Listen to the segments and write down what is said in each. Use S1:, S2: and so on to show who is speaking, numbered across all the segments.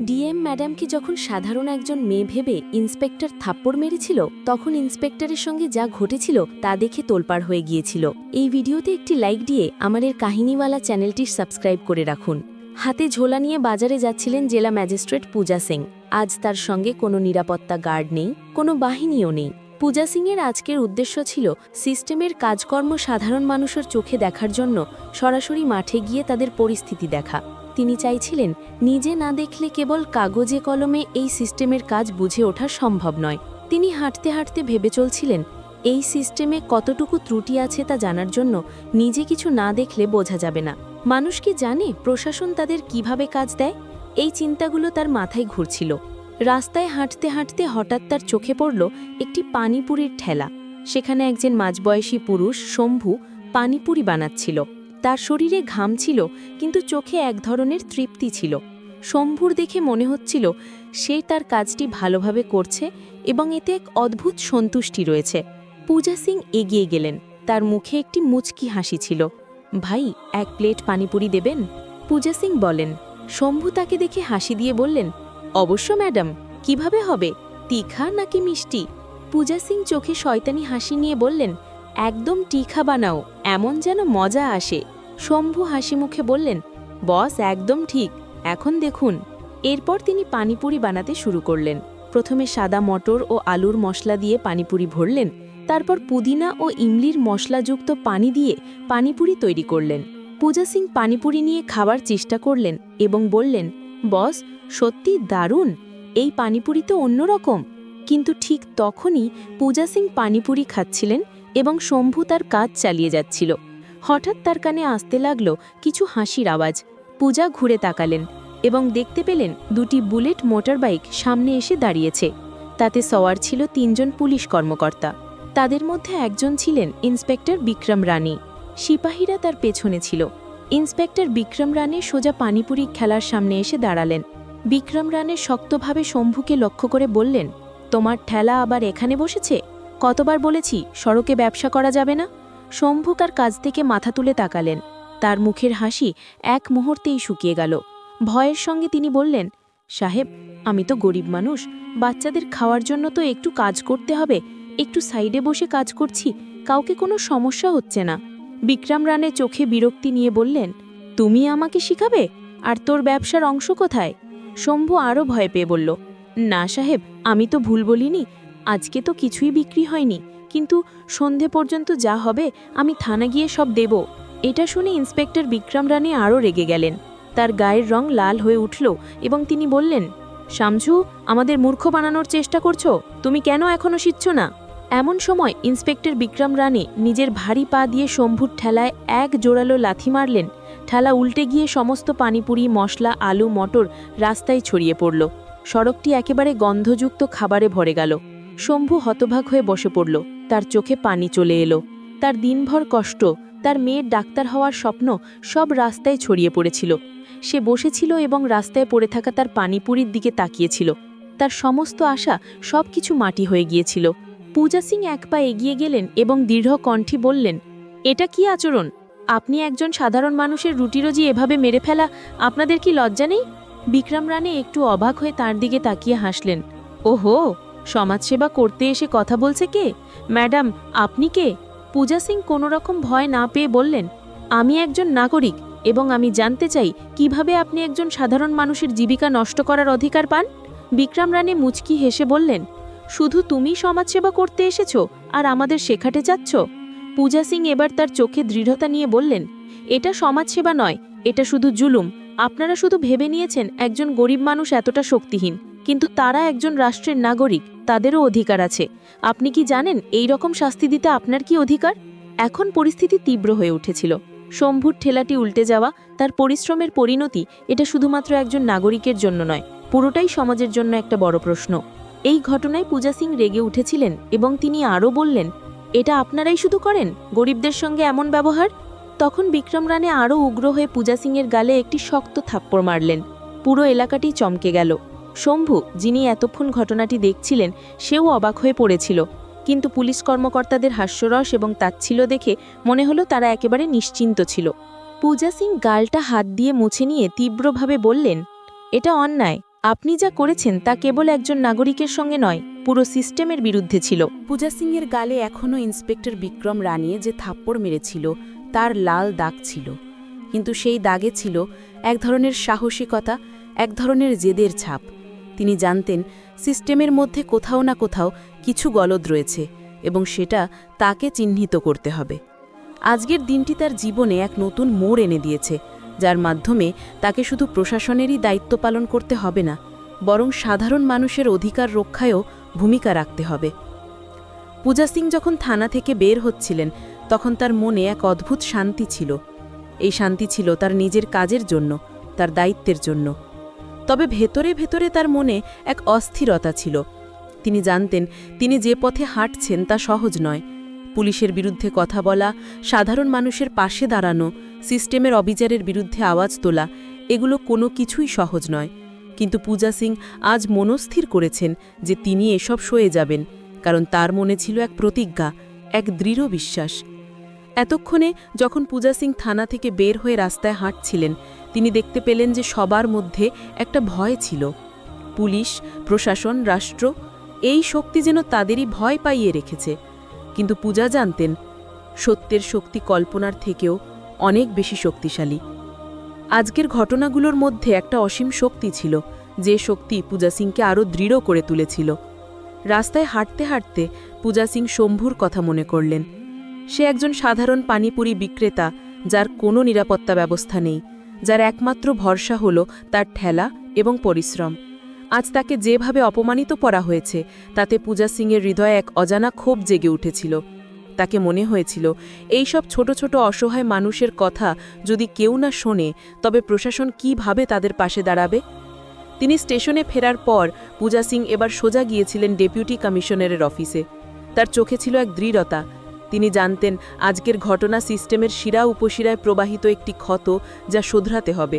S1: DM ম্যাডামকে যখন সাধারণ একজন মেয়ে ভেবে ইন্সপেক্টর থাপ্পড় মেরেছিল, তখন ইন্সপেক্টরের সঙ্গে যা ঘটেছিল তা দেখে তোলপাড় হয়ে গিয়েছিল। এই ভিডিওতে একটি লাইক দিয়ে আমাদের কাহিনীওয়ালা চ্যানেলটি সাবস্ক্রাইব করে রাখুন। হাতে ঝোলা নিয়ে বাজারে যাচ্ছিলেন জেলা ম্যাজিস্ট্রেট পূজা সিং আজ তার সঙ্গে কোনো নিরাপত্তা গার্ড নেই, কোনো বাহিনীও নেই। পূজা সিংয়ের আজকের উদ্দেশ্য ছিল সিস্টেমের কাজকর্ম সাধারণ মানুষের চোখে দেখার জন্য সরাসরি মাঠে গিয়ে তাদের পরিস্থিতি দেখা। তিনি চাইছিলেন নিজে না দেখলে কেবল কাগজে কলমে এই সিস্টেমের কাজ বুঝে ওঠা সম্ভব নয়। তিনি হাঁটতে হাঁটতে ভেবে চলছিলেন, এই সিস্টেমে কতটুকু ত্রুটি আছে তা জানার জন্য নিজে কিছু না দেখলে বোঝা যাবে না। মানুষ কি জানে প্রশাসন তাদের কীভাবে কাজ দেয়? এই চিন্তাগুলো তার মাথায় ঘুরছিল। রাস্তায় হাঁটতে হাঁটতে হঠাৎ তার চোখে পড়ল একটি পানিপুরির ঠেলা। সেখানে একজন মাঝবয়সী পুরুষ, শম্ভু, পানিপুরি বানাচ্ছিল। তার শরীরে ঘাম ছিল, কিন্তু চোখে এক ধরনের তৃপ্তি ছিল। শম্ভুর দেখে মনে হচ্ছিল, সে তার কাজটি ভালোভাবে করছে এবং এতে এক অদ্ভুত সন্তুষ্টি রয়েছে। পূজা সিং এগিয়ে গেলেন। তার মুখে একটি মুচকি হাসি ছিল। ভাই, এক প্লেট পানিপুরি দেবেন? পূজা সিং বলেন। শম্ভু তাকে দেখে হাসি দিয়ে বললেন, অবশ্য, ম্যাডাম, কীভাবে হবে? তীখা নাকি মিষ্টি? পূজা সিং চোখে শয়তানি হাসি নিয়ে বললেন একদম টিখা বানাও, এমন যেন মজা আসে। শম্ভু হাসি মুখে বললেন, বস, একদম ঠিক। এখন দেখুন। এরপর তিনি পানিপুরি বানাতে শুরু করলেন। প্রথমে সাদা মটর ও আলুর মশলা দিয়ে পানিপুরি ভরলেন, তারপর পুদিনা ও ইমলির মশলাযুক্ত পানি দিয়ে পানিপুরি তৈরি করলেন। পূজা সিং পানিপুরি নিয়ে খাবার চেষ্টা করলেন এবং বললেন, বস, সত্যি দারুণ! এই পানিপুরি তো অন্যরকম। কিন্তু ঠিক তখনই পূজা সিং পানিপুরি খাচ্ছিলেন এবং শম্ভু তার কাজ চালিয়ে যাচ্ছিল। হঠাৎ তার কানে আসতে লাগল কিছু হাসির আওয়াজ। পূজা ঘুরে তাকালেন এবং দেখতে পেলেন দুটি বুলেট মোটরবাইক সামনে এসে দাঁড়িয়েছে। তাতে সওয়ার ছিল তিনজন পুলিশ কর্মকর্তা। তাদের মধ্যে একজন ছিলেন ইন্সপেক্টর বিক্রম রানী সিপাহীরা তার পেছনে ছিল। ইন্সপেক্টর বিক্রম রানে সোজা পানিপুরি খেলার সামনে এসে দাঁড়ালেন। বিক্রম রানে শক্তভাবে শম্ভুকে লক্ষ্য করে বললেন, তোমার ঠেলা আবার এখানে বসেছে? কতবার বলেছি, সড়কে ব্যবসা করা যাবে না? শম্ভু তার কাজ থেকে মাথা তুলে তাকালেন। তার মুখের হাসি এক মুহূর্তেই শুকিয়ে গেল। ভয়ের সঙ্গে তিনি বললেন, সাহেব, আমি তো গরিব মানুষ। বাচ্চাদের খাওয়ার জন্য তো একটু কাজ করতে হবে। একটু সাইডে বসে কাজ করছি। কাউকে কোনো সমস্যা হচ্ছে না। বিক্রম রানে চোখে বিরক্তি নিয়ে বললেন, তুমি আমাকে শিখাবে? আর তোর ব্যবসার অংশ কোথায়? শম্ভু আরও ভয় পেয়ে বলল, না সাহেব, আমি তো ভুল বলিনি। আজকে তো কিছুই বিক্রি হয়নি, কিন্তু সন্ধে পর্যন্ত যা হবে আমি থানা গিয়ে সব দেব। এটা শুনে ইন্সপেক্টর বিক্রম রানে আরও রেগে গেলেন। তার গায়ের রং লাল হয়ে উঠল এবং তিনি বললেন শামঝু আমাদের মূর্খ বানানোর চেষ্টা করছ? তুমি কেন এখনও শিখছ না? এমন সময় ইন্সপেক্টর বিক্রম রানে নিজের ভারী পা দিয়ে শম্ভুর ঠেলায় এক জোরালো লাথি মারলেন। ঠেলা উল্টে গিয়ে সমস্ত পানিপুরি, মশলা, আলু, মটর রাস্তায় ছড়িয়ে পড়ল। সড়কটি একেবারে গন্ধযুক্ত খাবারে ভরে গেল। শম্ভু হতভাগ হয়ে বসে পড়ল। তার চোখে পানি চলে এলো। তার দিনভর কষ্ট, তার মেয়ের ডাক্তার হওয়ার স্বপ্ন সব রাস্তায় ছড়িয়ে পড়েছিল। সে বসেছিল এবং রাস্তায় পড়ে থাকা তার পানিপুরির দিকে তাকিয়েছিল। তার সমস্ত আশা সব কিছু মাটি হয়ে গিয়েছিল। পূজা সিং এক পা এগিয়ে গেলেন এবং দৃঢ় কণ্ঠী বললেন, এটা কি আচরণ? আপনি একজন সাধারণ মানুষের রুটিরোজি এভাবে মেরে ফেলা, আপনাদের কি লজ্জা নেই? বিক্রম রানে একটু অবাক হয়ে তার দিকে তাকিয়ে হাসলেন, ওহো! সমাজসেবা করতে এসে কথা বলছে কে? ম্যাডাম, আপনি কে? পূজা সিং কোনো রকম ভয় না পেয়ে বললেন, আমি একজন নাগরিক এবং আমি জানতে চাই কীভাবে আপনি একজন সাধারণ মানুষের জীবিকা নষ্ট করার অধিকার পান? বিক্রম রানে মুচকি হেসে বললেন, শুধু তুমি সমাজসেবা করতে এসেছ আর আমাদের শেখাতে চাচ্ছ? পূজা সিং এবার তার চোখে দৃঢ়তা নিয়ে বললেন, এটা সমাজসেবা নয়, এটা শুধু জুলুম। আপনারা শুধু ভেবে নিয়েছেন একজন গরিব মানুষ এতটা শক্তিহীন। কিন্তু তারা একজন রাষ্ট্রের নাগরিক, তাদেরও অধিকার আছে। আপনি কি জানেন এই রকম শাস্তি দিতে আপনার কি অধিকার? এখন পরিস্থিতি তীব্র হয়ে উঠেছিল। শম্ভুর ঠেলাটি উল্টে যাওয়া, তার পরিশ্রমের পরিণতি, এটা শুধুমাত্র একজন নাগরিকের জন্য নয়, পুরোটাই সমাজের জন্য একটা বড় প্রশ্ন। এই ঘটনায় পূজা সিং রেগে উঠেছিলেন এবং তিনি আরও বললেন, এটা আপনারাই শুধু করেন? গরিবদের সঙ্গে এমন ব্যবহার? তখন বিক্রম রানে আরও উগ্র হয়ে পূজা সিংয়ের গালে একটি শক্ত থাপ্পড় মারলেন। পুরো এলাকাটি চমকে গেল। শম্ভু, যিনি এতক্ষণ ঘটনাটি দেখছিলেন, সেও অবাক হয়ে পড়েছিল। কিন্তু পুলিশ কর্মকর্তাদের হাস্যরস এবং তাচ্ছিল দেখে মনে হলো তারা একেবারে নিশ্চিন্ত ছিল। পূজা সিং গালটা হাত দিয়ে মুছে নিয়ে তীব্রভাবে বললেন, এটা অন্যায়। আপনি যা করেছেন তা কেবল একজন নাগরিকের সঙ্গে নয়, পুরো সিস্টেমের বিরুদ্ধে ছিল।
S2: পূজা সিংয়ের গালে এখনও ইন্সপেক্টর বিক্রম রানিয়ে যে থাপ্পড় মেরেছিল, তার লাল দাগ ছিল। কিন্তু সেই দাগে ছিল এক ধরনের সাহসিকতা, এক ধরনের জেদের ছাপ। তিনি জানতেন সিস্টেমের মধ্যে কোথাও না কোথাও কিছু গলদ রয়েছে এবং সেটা তাকে চিহ্নিত করতে হবে। আজকের দিনটি তার জীবনে এক নতুন মোড় এনে দিয়েছে, যার মাধ্যমে তাকে শুধু প্রশাসনেরই দায়িত্ব পালন করতে হবে না, বরং সাধারণ মানুষের অধিকার রক্ষায়ও ভূমিকা রাখতে হবে। পূজা সিং যখন থানা থেকে বের হচ্ছিলেন, তখন তার মনে এক অদ্ভুত শান্তি ছিল। এই শান্তি ছিল তার নিজের কাজের জন্য, তার দায়িত্বের জন্য। তবে ভেতরে ভেতরে তার মনে এক অস্থিরতা ছিল। তিনি জানতেন, তিনি যে পথে হাঁটছেন তা সহজ নয়। পুলিশের বিরুদ্ধে কথা বলা, সাধারণ মানুষের পাশে দাঁড়ানো, সিস্টেমের অবিচারের বিরুদ্ধে আওয়াজ তোলা, এগুলো কোনো কিছুই সহজ নয়। কিন্তু পূজা সিং আজ মনস্থির করেছেন যে তিনি এসব সয়ে যাবেন, কারণ তার মনে ছিল এক প্রতিজ্ঞা, এক দৃঢ় বিশ্বাস। এতক্ষণে যখন পূজা সিং থানা থেকে বের হয়ে রাস্তায় হাঁটছিলেন তিনি দেখতে পেলেন যে সবার মধ্যে একটা ভয় ছিল। পুলিশ, প্রশাসন, রাষ্ট্র, এই শক্তি যেন তাদেরই ভয় পাইয়ে রেখেছে। কিন্তু পূজা জানতেন, সত্যের শক্তি কল্পনার থেকেও অনেক বেশি শক্তিশালী। আজকের ঘটনাগুলোর মধ্যে একটা অসীম শক্তি ছিল, যে শক্তি পূজা সিংকে আরও দৃঢ় করে তুলেছিল। রাস্তায় হাঁটতে হাঁটতে পূজা সিং শম্ভুর কথা মনে করলেন। সে একজন সাধারণ পানিপুরি বিক্রেতা, যার কোনো নিরাপত্তা ব্যবস্থা নেই। যার একমাত্র ভরসা হল তার ঠেলা এবং পরিশ্রম। আজ তাকে যেভাবে অপমানিত করা হয়েছে, তাতে পূজা সিংয়ের হৃদয়ে এক অজানা ক্ষোভ জেগে উঠেছিল। তাকে মনে হয়েছিল, এই সব ছোট ছোট অসহায় মানুষের কথা যদি কেউ না শোনে, তবে প্রশাসন কীভাবে তাদের পাশে দাঁড়াবে? তিনি স্টেশনে ফেরার পর পূজা সিং এবার সোজা গিয়েছিলেন ডেপুটি কমিশনারের অফিসে। তার চোখে ছিল এক দৃঢ়তা তিনি জানতেন আজকের ঘটনা সিস্টেমের শিরা উপশিরায় প্রবাহিত একটি ক্ষত যা শোধরাতে হবে।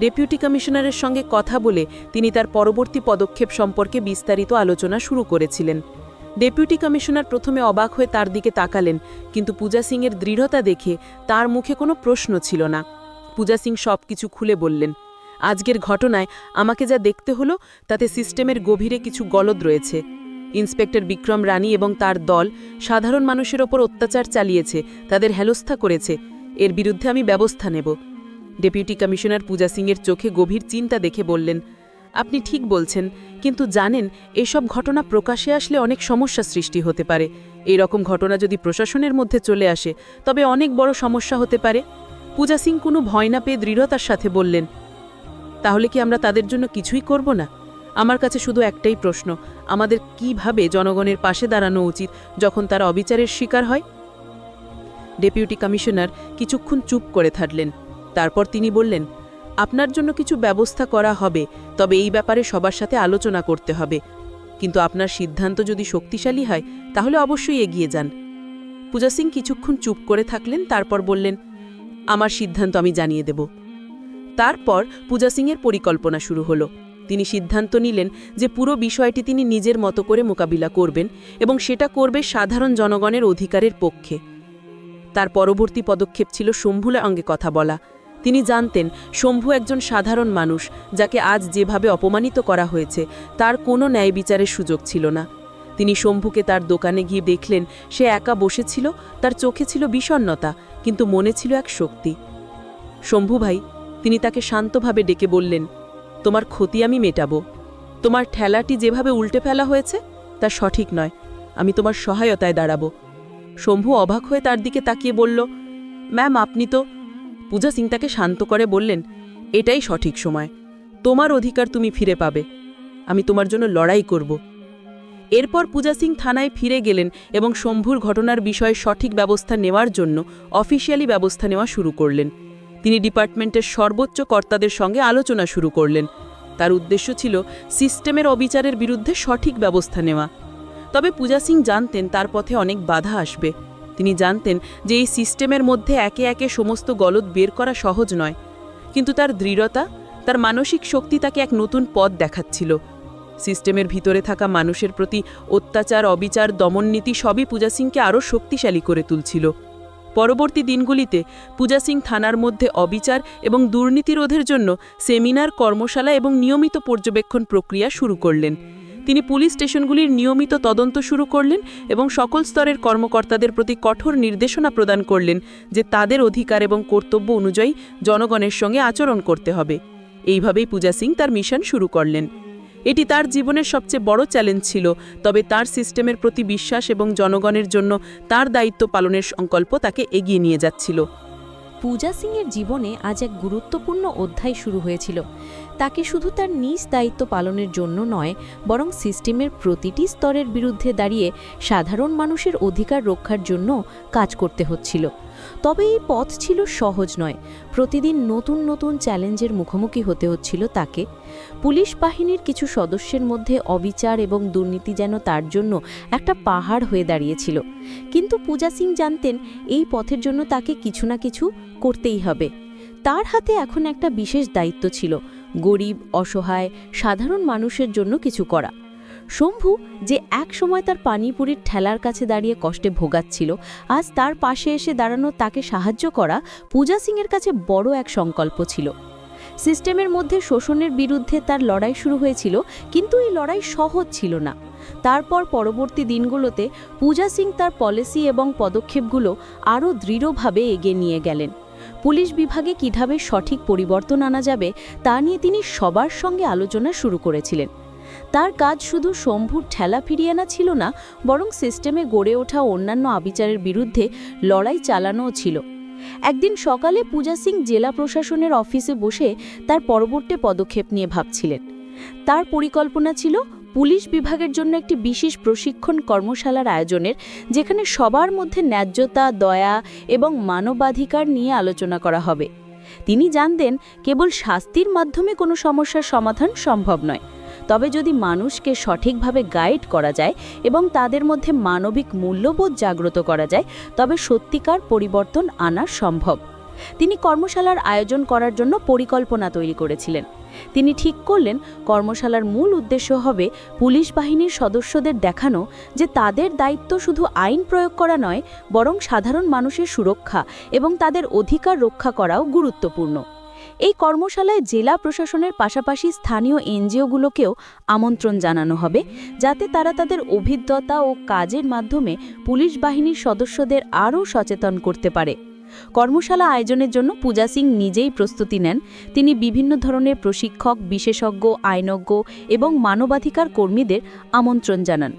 S2: ডেপুটি কমিশনারের সঙ্গে কথা বলে তিনি তার পরবর্তী পদক্ষেপ সম্পর্কে বিস্তারিত আলোচনা শুরু করেছিলেন। ডেপুটি কমিশনার প্রথমে অবাক হয়ে তার দিকে তাকালেন, কিন্তু পূজা সিংয়ের দৃঢ়তা দেখে তার মুখে কোনো প্রশ্ন ছিল না। পূজা সিং সব কিছু খুলে বললেন, আজকের ঘটনায় আমাকে যা দেখতে হলো, তাতে সিস্টেমের গভীরে কিছু গলদ রয়েছে। ইন্সপেক্টর বিক্রম রানী এবং তার দল সাধারণ মানুষের ওপর অত্যাচার চালিয়েছে, তাদের হেলস্থা করেছে। এর বিরুদ্ধে আমি ব্যবস্থা নেব। ডেপুটি কমিশনার পূজা সিংয়ের চোখে গভীর চিন্তা দেখে বললেন, আপনি ঠিক বলছেন, কিন্তু জানেন, এসব ঘটনা প্রকাশে আসলে অনেক সমস্যা সৃষ্টি হতে পারে। এই রকম ঘটনা যদি প্রশাসনের মধ্যে চলে আসে, তবে অনেক বড় সমস্যা হতে পারে। পূজা সিং কোনো ভয় না পেয়ে দৃঢ়তার সাথে বললেন, তাহলে কি আমরা তাদের জন্য কিছুই করব না? আমার কাছে শুধু একটাই প্রশ্ন, আমাদের কীভাবে জনগণের পাশে দাঁড়ানো উচিত যখন তারা অবিচারের শিকার হয়? ডেপুটি কমিশনার কিছুক্ষণ চুপ করে থাকলেন। তারপর তিনি বললেন, আপনার জন্য কিছু ব্যবস্থা করা হবে, তবে এই ব্যাপারে সবার সাথে আলোচনা করতে হবে। কিন্তু আপনার সিদ্ধান্ত যদি শক্তিশালী হয়, তাহলে অবশ্যই এগিয়ে যান। পূজা সিং কিছুক্ষণ চুপ করে থাকলেন, তারপর বললেন, আমার সিদ্ধান্ত আমি জানিয়ে দেব। তারপর পূজা সিংয়ের পরিকল্পনা শুরু হলো। তিনি সিদ্ধান্ত নিলেন যে পুরো বিষয়টি তিনি নিজের মতো করে মোকাবিলা করবেন এবং সেটা করবে সাধারণ জনগণের অধিকারের পক্ষে। তার পরবর্তী পদক্ষেপ ছিল শম্ভুর অঙ্গে কথা বলা। তিনি জানতেন, শম্ভু একজন সাধারণ মানুষ, যাকে আজ যেভাবে অপমানিত করা হয়েছে, তার কোনো ন্যায় বিচারের সুযোগ ছিল না। তিনি শম্ভুকে তার দোকানে গিয়ে দেখলেন, সে একা বসেছিল, তার চোখে ছিল বিষণ্নতা কিন্তু মনে ছিল এক শক্তি। শম্ভু ভাই, তিনি তাকে শান্তভাবে ডেকে বললেন তোমার ক্ষতি আমি মেটাব। তোমার ঠেলাটি যেভাবে উল্টে ফেলা হয়েছে, তা সঠিক নয়। আমি তোমার সহায়তায় দাঁড়াবো। শম্ভু অবাক হয়ে তার দিকে তাকিয়ে বলল, ম্যাম, আপনি তো পূজা সিং তাকে শান্ত করে বললেন, এটাই সঠিক সময়। তোমার অধিকার তুমি ফিরে পাবে। আমি তোমার জন্য লড়াই করব। এরপর পূজা সিং থানায় ফিরে গেলেন এবং শম্ভুর ঘটনার বিষয়ে সঠিক ব্যবস্থা নেওয়ার জন্য অফিসিয়ালি ব্যবস্থা নেওয়া শুরু করলেন। তিনি ডিপার্টমেন্টের সর্বোচ্চ কর্তাদের সঙ্গে আলোচনা শুরু করলেন। তার উদ্দেশ্য ছিল সিস্টেমের অবিচারের বিরুদ্ধে সঠিক ব্যবস্থা নেওয়া। তবে পূজা সিং জানতেন তার পথে অনেক বাধা আসবে। তিনি জানতেন যে এই সিস্টেমের মধ্যে একে একে সমস্ত গলদ বের করা সহজ নয়। কিন্তু তার দৃঢ়তা, তার মানসিক শক্তি তাকে এক নতুন পথ দেখাচ্ছিল। সিস্টেমের ভিতরে থাকা মানুষের প্রতি অত্যাচার, অবিচার, দমননীতি সবই পূজা সিংকে আরও শক্তিশালী করে তুলছিল।
S3: পরবর্তী দিনগুলিতে পূজা সিং থানার মধ্যে অবিচার এবং দুর্নীতি রোধের জন্য সেমিনার, কর্মশালা এবং নিয়মিত পর্যবেক্ষণ প্রক্রিয়া শুরু করলেন। তিনি পুলিশ স্টেশনগুলির নিয়মিত তদন্ত শুরু করলেন এবং সকল স্তরের কর্মকর্তাদের প্রতি কঠোর নির্দেশনা প্রদান করলেন যে তাদের অধিকার এবং কর্তব্য অনুযায়ী জনগণের সঙ্গে আচরণ করতে হবে। এইভাবেই পূজা সিং তার মিশন শুরু করলেন। এটি তার জীবনের সবচেয়ে বড় চ্যালেঞ্জ ছিল, তবে তার সিস্টেমের প্রতি বিশ্বাস এবং জনগণের জন্য তার দায়িত্ব পালনের সংকল্প তাকে এগিয়ে নিয়ে যাচ্ছিল।
S2: পূজা সিংয়ের জীবনে আজ এক গুরুত্বপূর্ণ অধ্যায় শুরু হয়েছিল। তাকে শুধু তার নিজ দায়িত্ব পালনের জন্য নয়, বরং সিস্টেমের প্রতিটি স্তরের বিরুদ্ধে দাঁড়িয়ে সাধারণ মানুষের অধিকার রক্ষার জন্য কাজ করতে হচ্ছিল। তবে এই পথ ছিল সহজ নয়। প্রতিদিন নতুন নতুন চ্যালেঞ্জের মুখোমুখি হতে হচ্ছিল তাকে। পুলিশ বাহিনীর কিছু সদস্যের মধ্যে অবিচার এবং দুর্নীতি যেন তার জন্য একটা পাহাড় হয়ে দাঁড়িয়েছিল। কিন্তু পূজা সিং জানতেন, এই পথের জন্য তাকে কিছু না কিছু করতেই হবে। তার হাতে এখন একটা বিশেষ দায়িত্ব ছিল। গরিব, অসহায়, সাধারণ মানুষের জন্য কিছু করা। শম্ভু যে এক সময় তার পানিপুরির ঠেলার কাছে দাঁড়িয়ে কষ্টে ভোগাচ্ছিল, আজ তার পাশে এসে দাঁড়ানো তাকে সাহায্য করা পূজা সিংয়ের কাছে বড় এক সংকল্প ছিল। সিস্টেমের মধ্যে শোষণের বিরুদ্ধে তার লড়াই শুরু হয়েছিল, কিন্তু এই লড়াই সহজ ছিল না। তারপর পরবর্তী দিনগুলোতে পূজা সিং তার পলিসি এবং পদক্ষেপগুলো আরও দৃঢ়ভাবে এগিয়ে নিয়ে গেলেন। পুলিশ বিভাগে কীভাবে সঠিক পরিবর্তন আনা যাবে তা নিয়ে তিনি সবার সঙ্গে আলোচনা শুরু করেছিলেন। তার কাজ শুধু শম্ভুর ঠেলা ফিরিয়ে আনা ছিল না, বরং সিস্টেমে গড়ে ওঠা অন্যান্য আবিচারের বিরুদ্ধে লড়াই চালানোও ছিল। একদিন সকালে পূজা সিং জেলা প্রশাসনের অফিসে বসে তার পরবর্তী পদক্ষেপ নিয়ে ভাবছিলেন। তার পরিকল্পনা ছিল পুলিশ বিভাগের জন্য একটি বিশেষ প্রশিক্ষণ কর্মশালার আয়োজনের, যেখানে সবার মধ্যে ন্যায্যতা, দয়া এবং মানবাধিকার নিয়ে আলোচনা করা হবে। তিনি জানতেন, কেবল শাস্তির মাধ্যমে কোনো সমস্যার সমাধান সম্ভব নয়। তবে যদি মানুষকে সঠিকভাবে গাইড করা যায় এবং তাদের মধ্যে মানবিক মূল্যবোধ জাগ্রত করা যায়, তবে সত্যিকার পরিবর্তন আনা সম্ভব। তিনি কর্মশালার আয়োজন করার জন্য পরিকল্পনা তৈরি করেছিলেন। তিনি ঠিক করলেন, কর্মশালার মূল উদ্দেশ্য হবে পুলিশ বাহিনীর সদস্যদের দেখানো যে তাদের দায়িত্ব শুধু আইন প্রয়োগ করা নয়, বরং সাধারণ মানুষের সুরক্ষা এবং তাদের অধিকার রক্ষা করাও গুরুত্বপূর্ণ। এই কর্মশালায় জেলা প্রশাসনের পাশাপাশি স্থানীয় এনজিওগুলোকেও আমন্ত্রণ জানানো হবে, যাতে তারা তাদের অভিজ্ঞতা ও কাজের মাধ্যমে পুলিশ বাহিনীর সদস্যদের আরও সচেতন করতে পারে। কর্মশালা আয়োজনের জন্য পূজা সিং নিজেই প্রস্তুতি নেন। তিনি বিভিন্ন ধরনের প্রশিক্ষক, বিশেষজ্ঞ, আইনজ্ঞ এবং মানবাধিকার কর্মীদের আমন্ত্রণ জানান।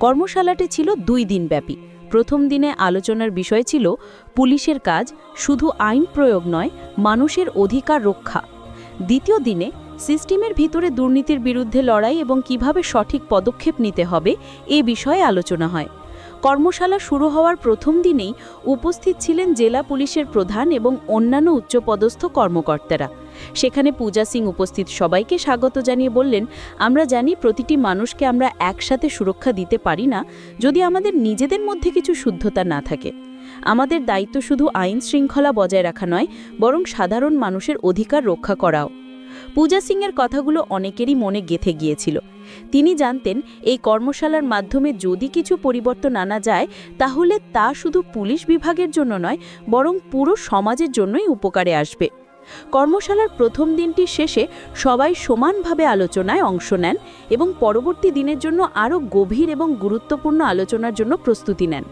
S2: কর্মশালাটি ছিল দুই দিনব্যাপী প্রথম দিনে আলোচনার বিষয় ছিল, পুলিশের কাজ শুধু আইন প্রয়োগ নয়, মানুষের অধিকার রক্ষা। দ্বিতীয় দিনে সিস্টেমের ভিতরে দুর্নীতির বিরুদ্ধে লড়াই এবং কীভাবে সঠিক পদক্ষেপ নিতে হবে এ বিষয়ে আলোচনা হয়। কর্মশালা শুরু হওয়ার প্রথম দিনেই উপস্থিত ছিলেন জেলা পুলিশের প্রধান এবং অন্যান্য উচ্চপদস্থ কর্মকর্তারা। সেখানে পূজা সিং উপস্থিত সবাইকে স্বাগত জানিয়ে বললেন, আমরা জানি প্রতিটি মানুষকে আমরা একসাথে সুরক্ষা দিতে পারি না, যদি আমাদের নিজেদের মধ্যে কিছু শুদ্ধতা না থাকে। আমাদের দায়িত্ব শুধু আইন শৃঙ্খলা বজায় রাখা নয়, বরং সাধারণ মানুষের অধিকার রক্ষা করাও। পূজা সিংয়ের কথাগুলো অনেকেরই মনে গেথে গিয়েছিল। তিনি জানতেন, এই কর্মশালার মাধ্যমে যদি কিছু পরিবর্তন আনা যায়, তাহলে তা শুধু পুলিশ বিভাগের জন্য নয়, বরং পুরো সমাজের জন্যই উপকারে আসবে। কর্মশালার প্রথম দিনটি শেষে সবাই সমানভাবে আলোচনায় অংশ নেন এবং পরবর্তী দিনের জন্য আরও গভীর এবং গুরুত্বপূর্ণ আলোচনার জন্য প্রস্তুতি নেন।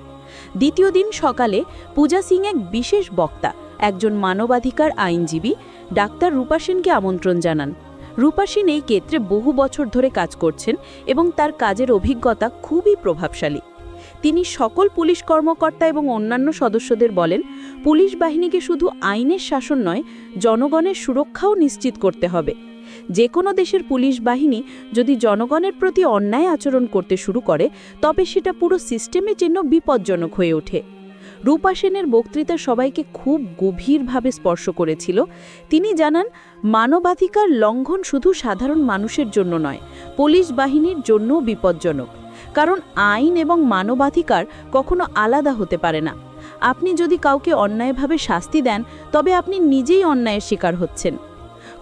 S2: দ্বিতীয় দিন সকালে পূজা সিং এক বিশেষ বক্তা, একজন মানবাধিকার আইনজীবী ডাক্তার রূপা সেনকে আমন্ত্রণ জানান। রূপা সেন এই ক্ষেত্রে বহু বছর ধরে কাজ করছেন এবং তার কাজের অভিজ্ঞতা খুবই প্রভাবশালী। তিনি সকল পুলিশ কর্মকর্তা এবং অন্যান্য সদস্যদের বলেন, পুলিশ বাহিনীকে শুধু আইনের শাসন নয়, জনগণের সুরক্ষাও নিশ্চিত করতে হবে। যে কোনো দেশের পুলিশ বাহিনী যদি জনগণের প্রতি অন্যায় আচরণ করতে শুরু করে, তবে সেটা পুরো সিস্টেমের জন্য বিপজ্জনক হয়ে ওঠে। রূপা সেনের বক্তৃতা সবাইকে খুব গভীরভাবে স্পর্শ করেছিল। তিনি জানান, মানবাধিকার লঙ্ঘন শুধু সাধারণ মানুষের জন্য নয়, পুলিশ বাহিনীর জন্যও বিপজ্জনক। কারণ আইন এবং মানবাধিকার কখনো আলাদা হতে পারে না। আপনি যদি কাউকে অন্যায়ভাবে শাস্তি দেন, তবে আপনি নিজেই অন্যায়ের শিকার হচ্ছেন।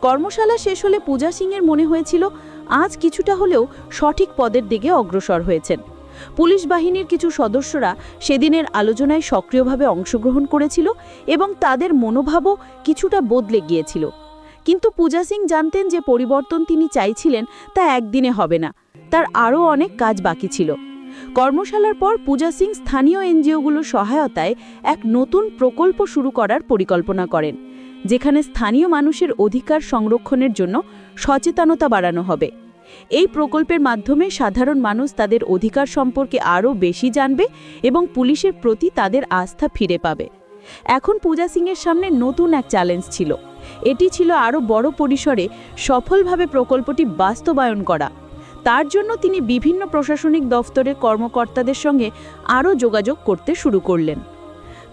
S2: কর্মশালা শেষ হলে পূজা সিংয়ের মনে হয়েছিল, আজ কিছুটা হলেও সঠিক পদের দিকে অগ্রসর হয়েছেন।
S4: পুলিশ বাহিনীর কিছু সদস্যরা সেদিনের আলোচনায় সক্রিয়ভাবে অংশগ্রহণ করেছিল এবং তাদের মনোভাবও কিছুটা বদলে গিয়েছিল। কিন্তু পূজা সিং জানতেন যে পরিবর্তন তিনি চাইছিলেন তা একদিনে হবে না। তার আরও অনেক কাজ বাকি ছিল। কর্মশালার পর পূজা সিং স্থানীয় এনজিওগুলোর সহায়তায় এক নতুন প্রকল্প শুরু করার পরিকল্পনা করেন, যেখানে স্থানীয় মানুষের অধিকার সংরক্ষণের জন্য সচেতনতা বাড়ানো হবে। এই প্রকল্পের মাধ্যমে সাধারণ মানুষ তাদের অধিকার সম্পর্কে আরও বেশি জানবে এবং পুলিশের প্রতি তাদের আস্থা ফিরে পাবে। এখন পূজা সিংয়ের সামনে নতুন এক চ্যালেঞ্জ ছিল। এটি ছিল আরও বড় পরিসরে সফলভাবে প্রকল্পটি বাস্তবায়ন করা। তার জন্য তিনি বিভিন্ন প্রশাসনিক দফতরের কর্মকর্তাদের সঙ্গে আরও যোগাযোগ করতে শুরু করলেন।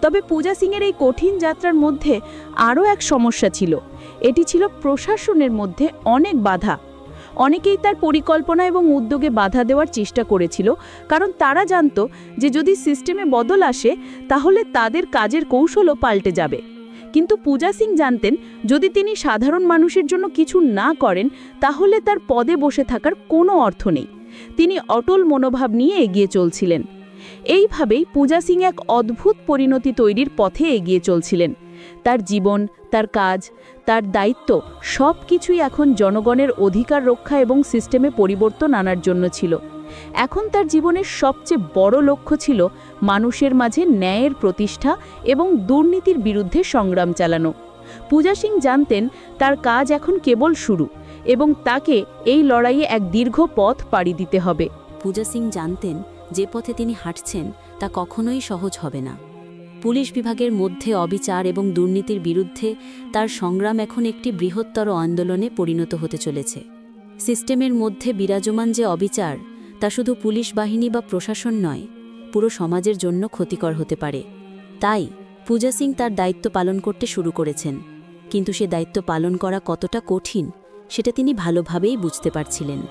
S4: তবে পূজা সিংয়ের এই কঠিন যাত্রার মধ্যে আরও এক সমস্যা ছিল। এটি ছিল প্রশাসনের মধ্যে অনেক বাধা। অনেকেই তার পরিকল্পনা এবং উদ্যোগে বাধা দেওয়ার চেষ্টা করেছিল, কারণ তারা জানত যে যদি সিস্টেমে বদল আসে, তাহলে তাদের কাজের কৌশলও পাল্টে যাবে। কিন্তু পূজা সিং জানতেন, যদি তিনি সাধারণ মানুষের জন্য কিছু না করেন, তাহলে তার পদে বসে থাকার কোনো অর্থ নেই। তিনি অটল মনোভাব নিয়ে এগিয়ে চলছিলেন। এইভাবেই পূজা সিং এক অদ্ভুত পরিণতি তৈরির পথে এগিয়ে চলছিলেন। তার জীবন, তার কাজ, তার দায়িত্ব সব কিছুই এখন জনগণের অধিকার রক্ষা এবং সিস্টেমে পরিবর্তন আনার জন্য ছিল। এখন তার জীবনের সবচেয়ে বড় লক্ষ্য ছিল মানুষের মাঝে ন্যায়ের প্রতিষ্ঠা এবং দুর্নীতির বিরুদ্ধে সংগ্রাম চালানো। পূজা সিং জানতেন তার কাজ এখন কেবল শুরু এবং তাকে এই লড়াইয়ে এক দীর্ঘ পথ পাড়ি দিতে হবে।
S2: পূজা সিং জানতেন যে পথে তিনি হাঁটছেন তা কখনোই সহজ হবে না। পুলিশ বিভাগের মধ্যে অবিচার এবং দুর্নীতির বিরুদ্ধে তার সংগ্রাম এখন একটি বৃহত্তর আন্দোলনে পরিণত হতে চলেছে। সিস্টেমের মধ্যে বিরাজমান যে অবিচার, তা শুধু পুলিশ বাহিনী বা প্রশাসন নয়, পুরো সমাজের জন্য ক্ষতিকর হতে পারে। তাই পূজা সিং তার দায়িত্ব পালন করতে শুরু করেছেন, কিন্তু সে দায়িত্ব পালন করা কতটা কঠিন, সেটা তিনি ভালোভাবেই বুঝতে পারছিলেন।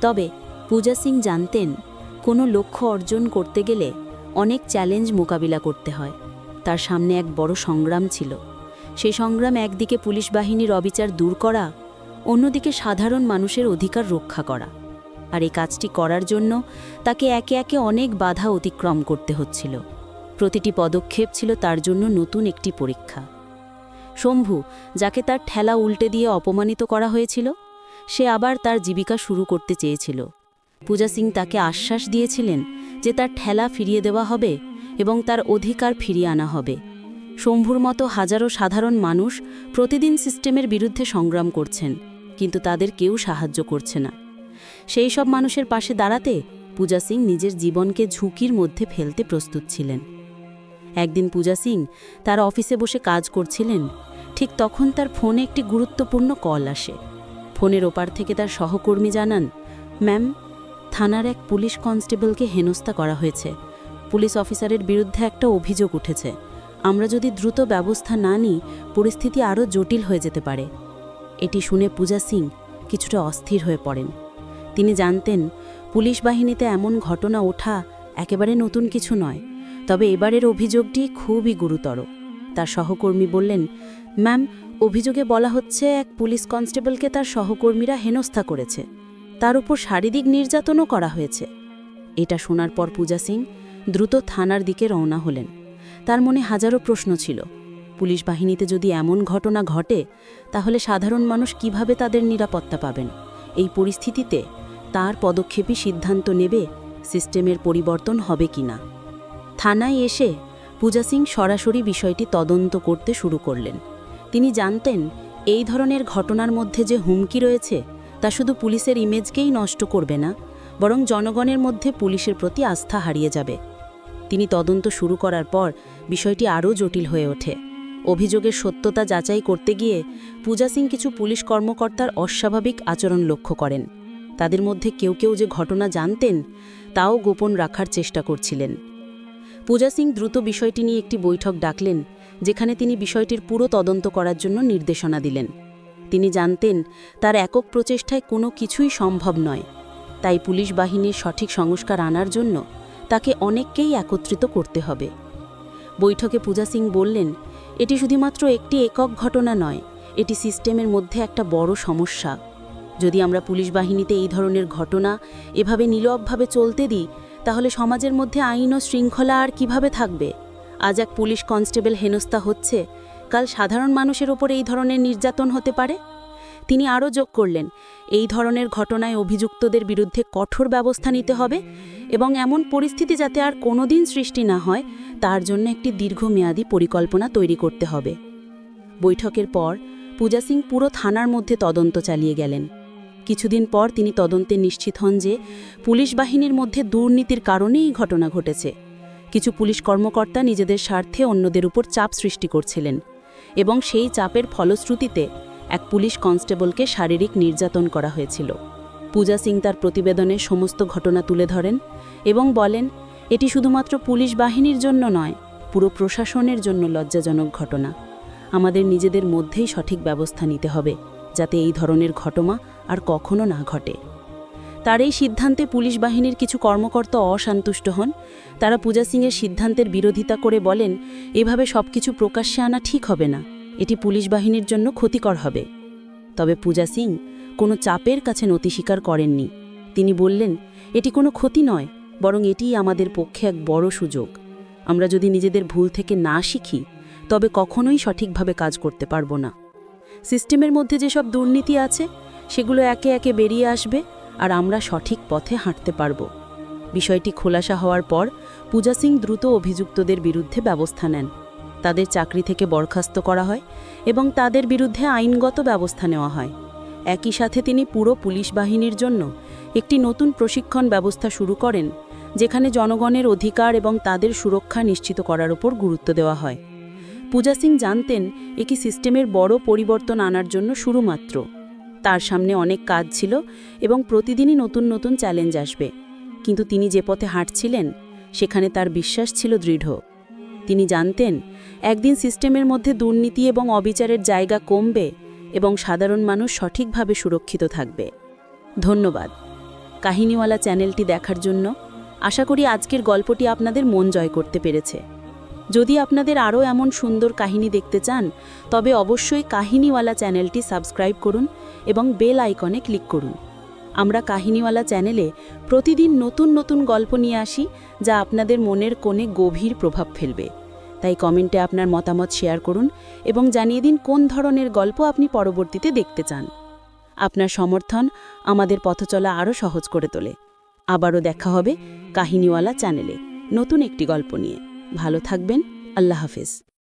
S2: তবে পূজা সিং জানতেন, কোনো লক্ষ্য অর্জন করতে গেলে অনেক চ্যালেঞ্জ মোকাবিলা করতে হয়। তার সামনে এক বড় সংগ্রাম ছিল। সেই সংগ্রাম একদিকে পুলিশ বাহিনীর অবিচার দূর করা, অন্যদিকে সাধারণ মানুষের অধিকার রক্ষা করা। আর এই কাজটি করার জন্য তাকে একে একে অনেক বাধা অতিক্রম করতে হচ্ছিল। প্রতিটি পদক্ষেপ ছিল তার জন্য নতুন একটি পরীক্ষা। শম্ভু, যাকে তার ঠেলা উল্টে দিয়ে অপমানিত করা হয়েছিল, সে আবার তার জীবিকা শুরু করতে চেয়েছিল। পূজা সিং তাকে আশ্বাস দিয়েছিলেন যে তার ঠেলা ফিরিয়ে দেওয়া হবে এবং তার অধিকার ফিরিয়ে আনা হবে। শম্ভুর মতো হাজারো সাধারণ মানুষ প্রতিদিন সিস্টেমের বিরুদ্ধে সংগ্রাম করছেন, কিন্তু তাদের কেউ সাহায্য করছে না। সেই সব মানুষের পাশে দাঁড়াতে পূজা সিং নিজের জীবনকে ঝুঁকির মধ্যে ফেলতে প্রস্তুত ছিলেন। একদিন পূজা সিং তার অফিসে বসে কাজ করছিলেন, ঠিক তখন তার ফোনে একটি গুরুত্বপূর্ণ কল আসে। ফোনের ওপার থেকে তার সহকর্মী জানান, ম্যাম, থানার এক পুলিশ কনস্টেবলকে হেনস্থা করা হয়েছে। পুলিশ অফিসারের বিরুদ্ধে একটা অভিযোগ উঠেছে। আমরা যদি দ্রুত ব্যবস্থা না নিই, পরিস্থিতি আরও জটিল হয়ে যেতে পারে। এটি শুনে পূজা সিং কিছুটা অস্থির হয়ে পড়েন। তিনি জানতেন, পুলিশ বাহিনীতে এমন ঘটনা ওঠা একেবারে নতুন কিছু নয়, তবে এবারের অভিযোগটি খুবই গুরুতর। তার সহকর্মী বললেন, ম্যাম, অভিযোগে বলা হচ্ছে এক পুলিশ কনস্টেবলকে তার সহকর্মীরা হেনস্থা করেছে। তার উপর শারীরিক নির্যাতনও করা হয়েছে। এটা শোনার পর পূজা সিং দ্রুত থানার দিকে রওনা হলেন। তার মনে হাজারো প্রশ্ন ছিল। পুলিশ বাহিনীতে যদি এমন ঘটনা ঘটে, তাহলে সাধারণ মানুষ কীভাবে তাদের নিরাপত্তা পাবেন? এই পরিস্থিতিতে তার পদক্ষেপই সিদ্ধান্ত নেবে সিস্টেমের পরিবর্তন হবে কিনা। থানায় এসে পূজা সিং সরাসরি বিষয়টি তদন্ত করতে শুরু করলেন। তিনি জানতেন, এই ধরনের ঘটনার মধ্যে যে হুমকি রয়েছে, তা শুধু পুলিশের ইমেজকেই নষ্ট করবে না, বরং জনগণের মধ্যে পুলিশের প্রতি আস্থা হারিয়ে যাবে। তিনি তদন্ত শুরু করার পর বিষয়টি আরও জটিল হয়ে ওঠে। অভিযোগের সত্যতা যাচাই করতে গিয়ে পূজা সিং কিছু পুলিশ কর্মকর্তার অস্বাভাবিক আচরণ লক্ষ্য করেন। তাদের মধ্যে কেউ কেউ যে ঘটনা জানতেন, তাও গোপন রাখার চেষ্টা করছিলেন। পূজা সিং দ্রুত বিষয়টি নিয়ে একটি বৈঠক ডাকলেন, যেখানে তিনি বিষয়টির পুরো তদন্ত করার জন্য নির্দেশনা দিলেন। তিনি জানতেন, তার একক প্রচেষ্টায় কোনো কিছুই সম্ভব নয়। তাই পুলিশ বাহিনীর সঠিক সংস্কার আনার জন্য তাকে অনেককেই একত্রিত করতে হবে। বৈঠকে পূজা সিং বললেন, এটি শুধুমাত্র একটি একক ঘটনা নয়, এটি সিস্টেমের মধ্যে একটা বড় সমস্যা। যদি আমরা পুলিশ বাহিনীতে এই ধরনের ঘটনা এভাবে নীরবভাবে চলতে দিই, তাহলে সমাজের মধ্যে আইন ও শৃঙ্খলা আর কীভাবে থাকবে? আজ এক পুলিশ কনস্টেবল হেনস্থা হচ্ছে, কাল সাধারণ মানুষের ওপর এই ধরনের নির্যাতন হতে পারে? তিনি আরও যোগ করলেন, এই ধরনের ঘটনায় অভিযুক্তদের বিরুদ্ধে কঠোর ব্যবস্থা নিতে হবে এবং এমন পরিস্থিতি যাতে আর কোনোদিন সৃষ্টি না হয়, তার জন্য একটি দীর্ঘমেয়াদী পরিকল্পনা তৈরি করতে হবে বৈঠকের পর পূজা সিং পুরো থানার মধ্যে তদন্ত চালিয়ে গেলেন। কিছুদিন পর তিনি তদন্তে নিশ্চিত হন যে পুলিশ বাহিনীর মধ্যে দুর্নীতির কারণেই এই ঘটনা ঘটেছে। কিছু পুলিশ কর্মকর্তা নিজেদের স্বার্থে অন্যদের উপর চাপ সৃষ্টি করছিলেন এবং সেই চাপের ফলশ্রুতিতে এক পুলিশ কনস্টেবলকে শারীরিক নির্যাতন করা হয়েছিল। পূজা সিং তার প্রতিবেদনে সমস্ত ঘটনা তুলে ধরেন এবং বলেন, এটি শুধুমাত্র পুলিশ বাহিনীর জন্য নয়, পুরো প্রশাসনের জন্য লজ্জাজনক ঘটনা। আমাদের নিজেদের মধ্যেই সঠিক ব্যবস্থা নিতে হবে, যাতে এই ধরনের ঘটনা আর কখনো না ঘটে। তার এই সিদ্ধান্তে পুলিশ বাহিনীর কিছু কর্মকর্তা অসন্তুষ্ট হন। তারা পূজা সিংয়ের সিদ্ধান্তের বিরোধিতা করে বলেন, এভাবে সবকিছু প্রকাশ্যে আনা ঠিক হবে না। এটি পুলিশ বাহিনীর জন্য ক্ষতিকর হবে। তবে পূজা সিং কোনো চাপের কাছে নতি স্বীকার করেননি। তিনি বললেন, এটি কোনো ক্ষতি নয়, বরং এটিই আমাদের পক্ষে এক বড় সুযোগ। আমরা যদি নিজেদের ভুল থেকে না শিখি, তবে কখনোই সঠিকভাবে কাজ করতে পারব না। সিস্টেমের মধ্যে যেসব দুর্নীতি আছে, সেগুলো একে একে বেরিয়ে আসবে আর আমরা সঠিক পথে হাঁটতে পারব। বিষয়টি খোলাসা হওয়ার পর পূজা সিং দ্রুত অভিযুক্তদের বিরুদ্ধে ব্যবস্থা নেন। তাদের চাকরি থেকে বরখাস্ত করা হয় এবং তাদের বিরুদ্ধে আইনগত ব্যবস্থা নেওয়া হয়। একই সাথে তিনি পুরো পুলিশ বাহিনীর জন্য একটি নতুন প্রশিক্ষণ ব্যবস্থা শুরু করেন, যেখানে জনগণের অধিকার এবং তাদের সুরক্ষা নিশ্চিত করার উপর গুরুত্ব দেওয়া হয়। পূজা সিং জানতেন একি সিস্টেমের বড় পরিবর্তন আনার জন্য শুরু মাত্র তার সামনে অনেক কাজ ছিল এবং প্রতিদিনই নতুন নতুন চ্যালেঞ্জ আসবে। কিন্তু তিনি যে পথে হাঁটছিলেন, সেখানে তার বিশ্বাস ছিল দৃঢ়। তিনি জানতেন একদিন সিস্টেমের মধ্যে দুর্নীতি এবং অবিচারের জায়গা কমবে এবং সাধারণ মানুষ সঠিকভাবে সুরক্ষিত থাকবে। ধন্যবাদ। কাহিনীওয়ালা চ্যানেলটি দেখার জন্য আশা করি আজকের গল্পটি আপনাদের মন জয় করতে পেরেছে। যদি আপনাদের আরও এমন সুন্দর কাহিনী দেখতে চান, তবে অবশ্যই কাহিনীওয়ালা চ্যানেলটি সাবস্ক্রাইব করুন এবং বেল আইকনে ক্লিক করুন। আমরা কাহিনীওয়ালা চ্যানেলে প্রতিদিন নতুন নতুন গল্প নিয়ে আসি, যা আপনাদের মনের কোণে গভীর প্রভাব ফেলবে। তাই কমেন্টে আপনার মতামত শেয়ার করুন এবং জানিয়ে দিন কোন ধরনের গল্প আপনি পরবর্তীতে দেখতে চান। আপনার সমর্থন আমাদের পথচলা আরও সহজ করে তোলে। আবারও দেখা হবে কাহিনীওয়ালা চ্যানেলে নতুন একটি গল্প নিয়ে। ভালো থাকবেন, আল্লাহ হাফেজ।